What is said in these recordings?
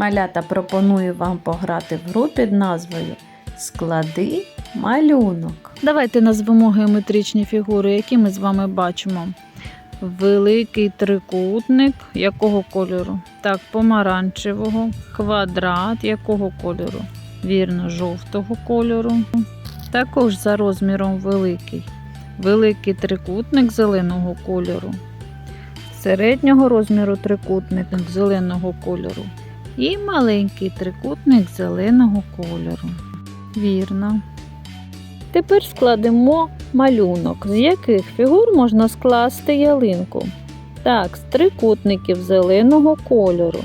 Малята пропоную вам пограти в гру під назвою Склади малюнок. Давайте назвемо геометричні фігури, які ми з вами бачимо. Великий трикутник якого кольору? Так, помаранчевого, квадрат якого кольору? Вірно, жовтого кольору. Також за розміром великий. Великий трикутник зеленого кольору. Середнього розміру трикутник зеленого кольору. І маленький трикутник зеленого кольору. Вірно. Тепер складемо малюнок, з яких фігур можна скласти ялинку. Так, з трикутників зеленого кольору.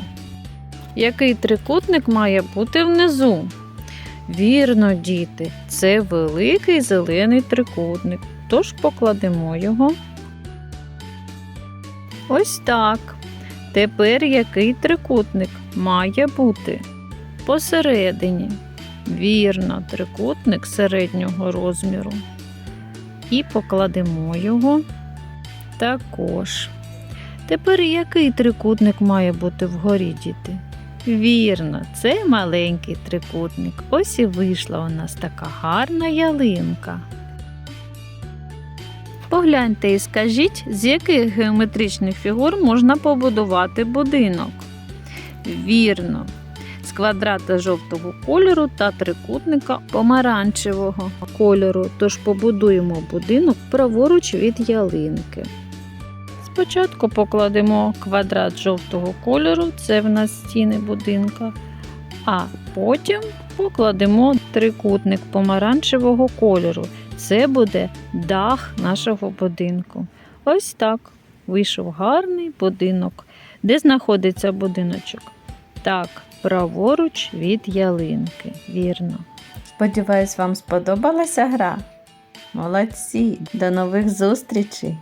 Який трикутник має бути внизу? Вірно, діти, це великий зелений трикутник. Тож покладемо його. Ось так. Тепер який трикутник має бути посередині? Вірно, трикутник середнього розміру. І покладемо його також. Тепер який трикутник має бути вгорі, діти? Вірно, це маленький трикутник. Ось і вийшла у нас така гарна ялинка. Погляньте і скажіть, з яких геометричних фігур можна побудувати будинок. Вірно, з квадрата жовтого кольору та трикутника помаранчевого кольору. Тож побудуємо будинок праворуч від ялинки. Спочатку покладемо квадрат жовтого кольору, це в нас стіни будинка, а потім покладемо трикутник помаранчевого кольору. Це буде дах нашого будинку. Ось так вийшов гарний будинок. Де знаходиться будиночок? Так, праворуч від ялинки. Вірно. Сподіваюсь, вам сподобалася гра. Молодці! До нових зустрічей!